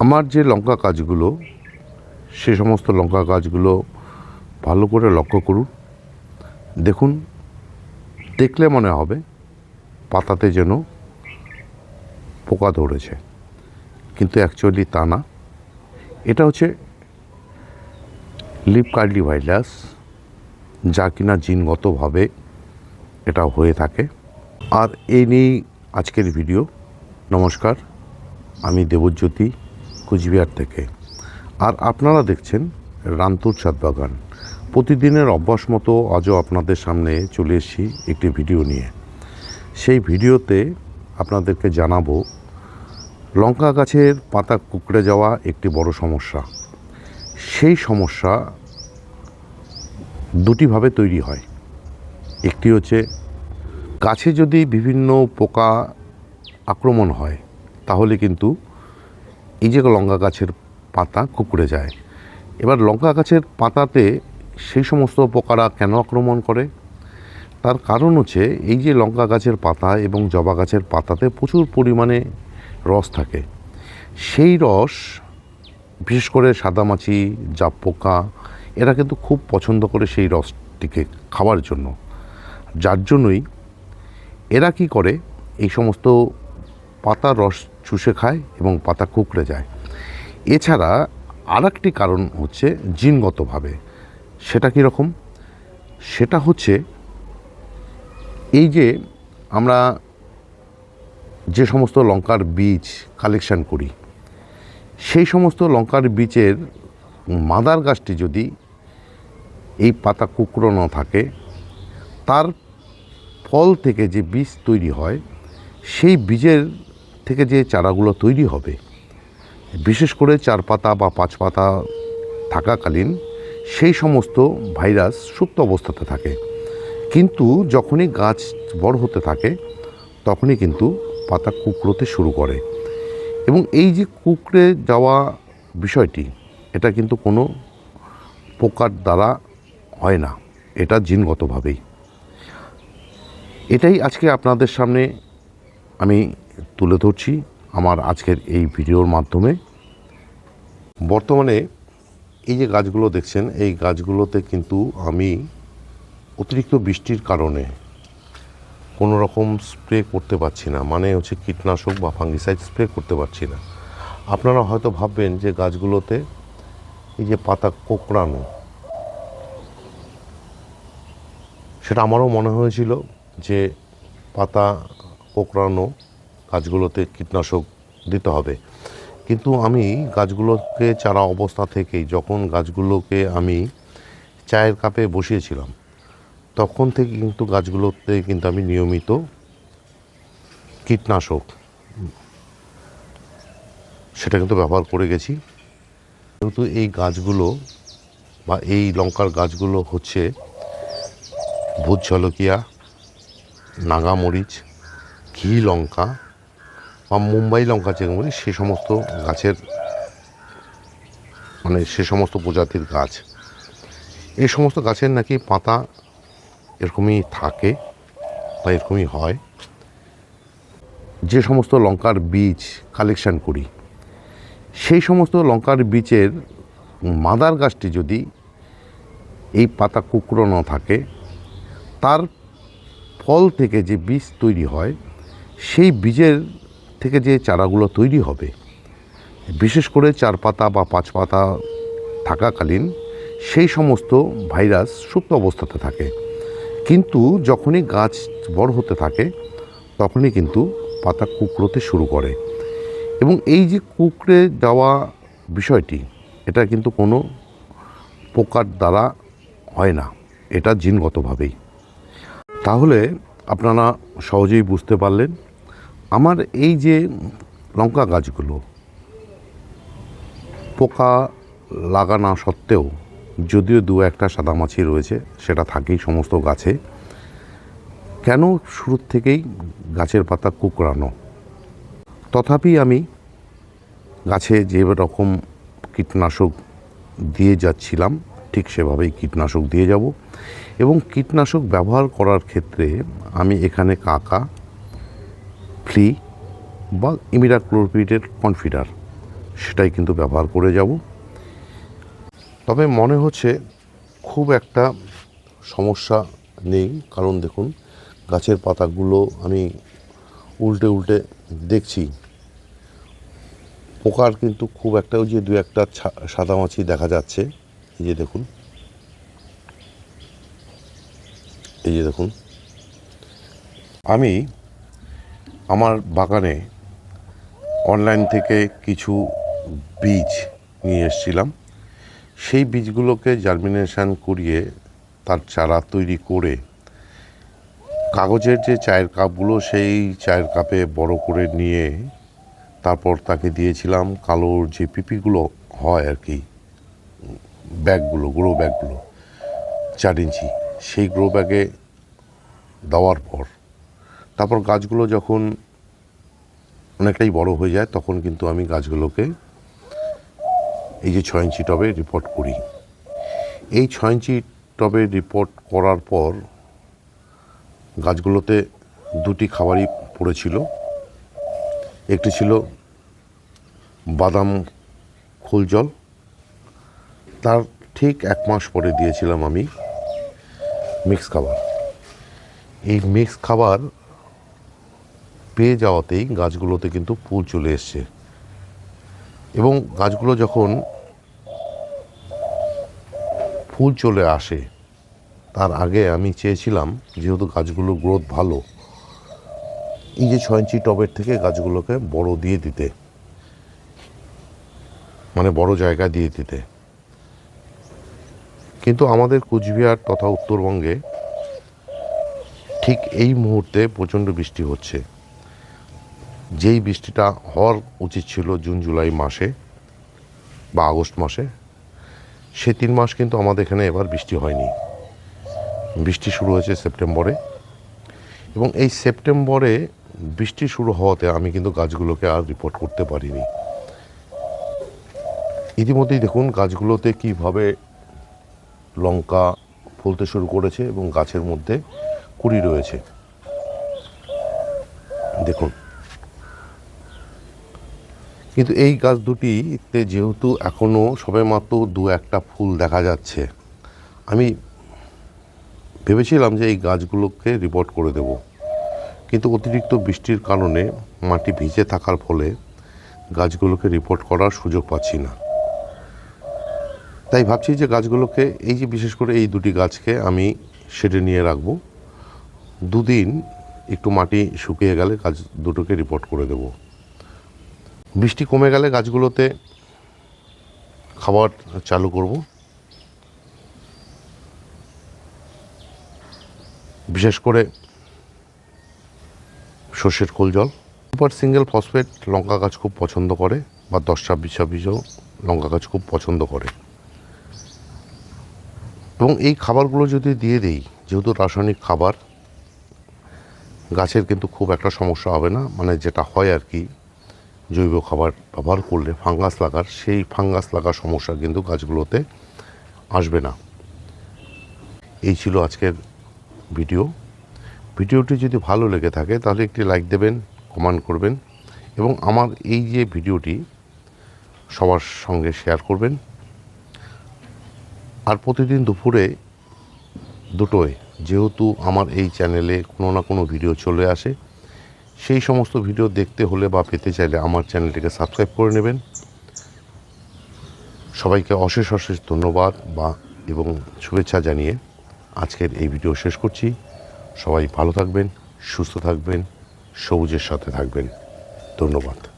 আমার যে লঙ্কা গাছগুলো, সে সমস্ত লঙ্কা গাছগুলো ভালো করে লক্ষ্য করুন। দেখুন, দেখলে মনে হবে পাতাতে যেন পোকা ধরেছে। কিন্তু অ্যাকচুয়ালি তা না। এটা হচ্ছে লিপ কার্লি ভাইরাস যা কিনা জিনগতভাবে এটা হয়ে থাকে। আর এই নিয়েই আজকের ভিডিও নমস্কার, আমি দেবজ্যোতি। কুচবিহার থেকে। আর আপনারা দেখছেন রান্তুর ছাদ বাগান। প্রতিদিনের অভ্যাস মতো আজও আপনাদের সামনে চলে এসেছি একটি ভিডিও নিয়ে। সেই ভিডিওতে আপনাদেরকে জানাব, লঙ্কা গাছের পাতা কুকড়ে যাওয়া একটি বড় সমস্যা। সেই সমস্যা দুটিভাবে তৈরি হয়। একটি হচ্ছে, গাছে যদি বিভিন্ন পোকা আক্রমণ হয়, তাহলে কিন্তু এই যে লঙ্কা গাছের পাতা কুকড়ে যায়, এবার লঙ্কা গাছের পাতাতে সেই সমস্ত পোকারা কেন আক্রমণ করে? তার কারণ হচ্ছে এই যে লঙ্কা গাছের পাতা এবং জবা গাছের পাতাতে প্রচুর পরিমাণে রস থাকে। সেই রস, বিশেষ করে সাদামাছি জাপ পোকা এরা কিন্তু খুব পছন্দ করে সেই রসটিকে খাওয়ার জন্য। যার জন্যই এরা কি করে? এই সমস্ত পাতার রস চুষে খায় এবং পাতা কুকড়ে যায়। এছাড়া আর একটি কারণ হচ্ছে জিনগতভাবে। সেটা কীরকম সেটা হচ্ছে এই যে আমরা যে সমস্ত লঙ্কার বীজ কালেকশন করি, সেই সমস্ত লঙ্কার বীজের মাদার গাছটি যদি এই পাতা কুকড়ো থাকে, তার ফল থেকে যে বীজ তৈরি হয়, সেই বীজের থেকে যে চারাগুলো তৈরি হবে, বিশেষ করে চার পাতা বা পাঁচ পাতা থাকাকালীন সেই সমস্ত ভাইরাস সুপ্ত অবস্থাতে থাকে। কিন্তু যখনই গাছ বড় হতে থাকে, তখনই কিন্তু পাতা কুকড়োতে শুরু করে। এবং এই যে কুকড়ে যাওয়া বিষয়টি, এটা কিন্তু কোনো পোকার দ্বারা হয় না। এটা জিনগতভাবেই। এটাই আজকে আপনাদের সামনে আমি তুলে ধরছি আমার আজকের এই ভিডিওর মাধ্যমে। বর্তমানে এই যে গাছগুলো দেখছেন, এই গাছগুলোতে কিন্তু আমি অতিরিক্ত বৃষ্টির কারণে কোনো রকম স্প্রে করতে পারছি না। মানে হচ্ছে কীটনাশক বা ফাঙ্গিসাইড স্প্রে করতে পারছি না। আপনারা হয়তো ভাববেন যে গাছগুলোতে এই যে পাতা কোকড়ানো, সেটা আমারও মনে হয়েছিল যে পাতা কোকড়ানো গাছগুলোতে কীটনাশক দিতে হবে। কিন্তু আমি গাছগুলোকে চারা অবস্থা থেকেই যখন গাছগুলোকে আমি চায়ের কাপে বসিয়েছিলাম, তখন থেকে কিন্তু গাছগুলোতে কিন্তু আমি নিয়মিত কীটনাশক সেটা কিন্তু ব্যবহার করে গেছি। কিন্তু এই গাছগুলো বা এই লঙ্কার গাছগুলো হচ্ছে ভূত ঝলকিয়া নাগামরিচ ঘি লঙ্কা বা মুম্বাই লঙ্কা যেগুলো বলি, সে সমস্ত গাছের মানে সে সমস্ত প্রজাতির গাছ। এই সমস্ত গাছের নাকি পাতা এরকমই থাকে বা এরকমই হয়। যে সমস্ত লঙ্কার বীজ কালেকশান করি, সেই সমস্ত লঙ্কার বীজের মাদার গাছটি যদি এই পাতা কুকড়ো না থাকে, তার ফল থেকে যে বীজ তৈরি হয়, সেই বীজের থেকে যে চারাগুলো তৈরি হবে, বিশেষ করে চার পাতা বা পাঁচ পাতা থাকাকালীন সেই সমস্ত ভাইরাস সুপ্ত অবস্থাতে থাকে। কিন্তু যখনই গাছ বড় হতে থাকে, তখনই কিন্তু পাতা কুকড়োতে শুরু করে। এবং এই যে কুকড়ে যাওয়া বিষয়টি, এটা কিন্তু কোনো পোকার দ্বারা হয় না, এটা জিনগতভাবেই। তাহলে আপনারা সহজেই বুঝতে পারলেন আমার এই যে লঙ্কা গাছগুলো, পোকা লাগানো সত্ত্বেও যদিও দু একটা সাদামাছি রয়েছে, সেটা থাকেই সমস্ত গাছে, কেন শুরুর থেকেই গাছের পাতা কুকড়ানো? তথাপি আমি গাছে যে রকম কীটনাশক দিয়ে যাচ্ছিলাম, ঠিক সেভাবেই কীটনাশক দিয়ে যাব। এবং কীটনাশক ব্যবহার করার ক্ষেত্রে আমি এখানে কাকা ফ্লি বা ইমিডাক্লোরপিডের কনফিডার সেটাই কিন্তু ব্যবহার করে যাব। তবে মনে হচ্ছে খুব একটা সমস্যা নেই, কারণ দেখুন, গাছের পাতাগুলো আমি উল্টে উল্টে দেখছি। পোকার কিন্তু খুব একটা ওই যে দু একটা ছা- সাদামাছি দেখা যাচ্ছে। এই যে দেখুন। এই যে দেখুন। আমি আমার বাগানে অনলাইন থেকে কিছু বীজ নিয়ে এসেছিলাম। সেই বীজগুলোকে জার্মিনেশন করিয়ে তার চারা তৈরি করে কাগজের যে চায়ের কাপগুলো সেই চায়ের কাপে বড় করে নিয়ে তারপর তাকে দিয়েছিলাম কালোর যে পিপিগুলো হয় আর কি, ব্যাগগুলো গ্রো ব্যাগগুলো চার ইঞ্চি। সেই গ্রো ব্যাগে দেওয়ার পর তারপর গাছগুলো যখন অনেকটাই বড় হয়ে যায়, তখন কিন্তু আমি গাছগুলোকে এই যে ছয় ইঞ্চি টবে রিপোর্ট করি। এই ছয় ইঞ্চি টবে রিপোর্ট করার পর গাছগুলোতে দুটি খাবারই পড়েছিল। একটি ছিল বাদাম খোল জল। তার ঠিক এক মাস পরে দিয়েছিলাম আমি মিক্স খাবার। এই মিক্স খাবার পেয়ে যাওয়াতেই গাছগুলোতে কিন্তু ফুল চলে এসছে। এবং গাছগুলো যখন ফুল চলে আসে, তার আগে আমি চেয়েছিলাম যেহেতু গাছগুলোর গ্রোথ ভালো, এই যে ছয় ইঞ্চি টবের থেকে গাছগুলোকে বড় দিয়ে দিতে মানে বড় জায়গা দিয়ে দিতে। কিন্তু আমাদের কুচবিহার তথা উত্তরবঙ্গে ঠিক এই মুহূর্তে প্রচণ্ড বৃষ্টি হচ্ছে। যেই বৃষ্টিটা হওয়ার উচিত ছিল জুন, জুলাই মাসে বা আগস্ট মাসে, সে তিন মাস কিন্তু আমাদের এখানে এবার বৃষ্টি হয়নি। বৃষ্টি শুরু হয়েছে সেপ্টেম্বরে এবং এই সেপ্টেম্বরে বৃষ্টি শুরু হওয়াতে আমি কিন্তু গাছগুলোকে আর রিপোর্ট করতে পারিনি। ইতিমধ্যেই দেখুন গাছগুলোতে কীভাবে লঙ্কা ফুলতে শুরু করেছে এবং গাছের মধ্যে কুড়ি রয়েছে। দেখুন কিন্তু এই গাছ দুটিতে যেহেতু এখনও সবেমাত্র দু একটা ফুল দেখা যাচ্ছে, আমি ভেবেছিলাম যে এই গাছগুলোকে রিপোর্ট করে দেব। কিন্তু অতিরিক্ত বৃষ্টির কারণে মাটি ভিজে থাকার ফলে গাছগুলোকে রিপোর্ট করার সুযোগ পাচ্ছি না। তাই ভাবছি যে গাছগুলোকে, এই যে বিশেষ করে এই দুটি গাছকে আমি সেটে নিয়ে রাখব। দুদিন একটু মাটি শুকিয়ে গেলে গাছ দুটোকে রিপোর্ট করে দেব। বৃষ্টি কমে গেলে গাছগুলোতে খাবার চালু করব। বিশেষ করে সর্ষের খোল জল। সুপার সিঙ্গেল ফসফেট লঙ্কা গাছ খুব পছন্দ করে বা দশ ছাব্বিশ ছাব্বিশও লঙ্কা গাছ খুব পছন্দ করে। এবং এই খাবারগুলো যদি দিয়ে দিই, যেহেতু রাসায়নিক খাবার, গাছের কিন্তু খুব একটা সমস্যা হবে না। মানে যেটা হয় আর কি জৈব খাবার ব্যবহার করলে ফাঙ্গাস লাগার, সেই ফাঙ্গাস লাগার সমস্যা কিন্তু গাছগুলোতে আসবে না। এই ছিল আজকের ভিডিও। ভিডিওটি যদি ভালো লেগে থাকে, তাহলে একটি লাইক দেবেন, কমেন্ট করবেন এবং আমার এই যে ভিডিওটি সবার সঙ্গে শেয়ার করবেন। আর প্রতিদিন দুপুরে দুটোয়, যেহেতু আমার এই চ্যানেলে কোনো না কোনো ভিডিও চলে আসে সেই সমস্ত ভিডিও দেখতে হলে বা পেতে চাইলে আমার চ্যানেলটিকে সাবস্ক্রাইব করে নেবেন। সবাইকে অশেষ অশেষ ধন্যবাদ বা এবং শুভেচ্ছা জানিয়ে আজকের এই ভিডিও শেষ করছি। সবাই ভালো থাকবেন, সুস্থ থাকবেন, সবুজের সাথে থাকবেন। ধন্যবাদ।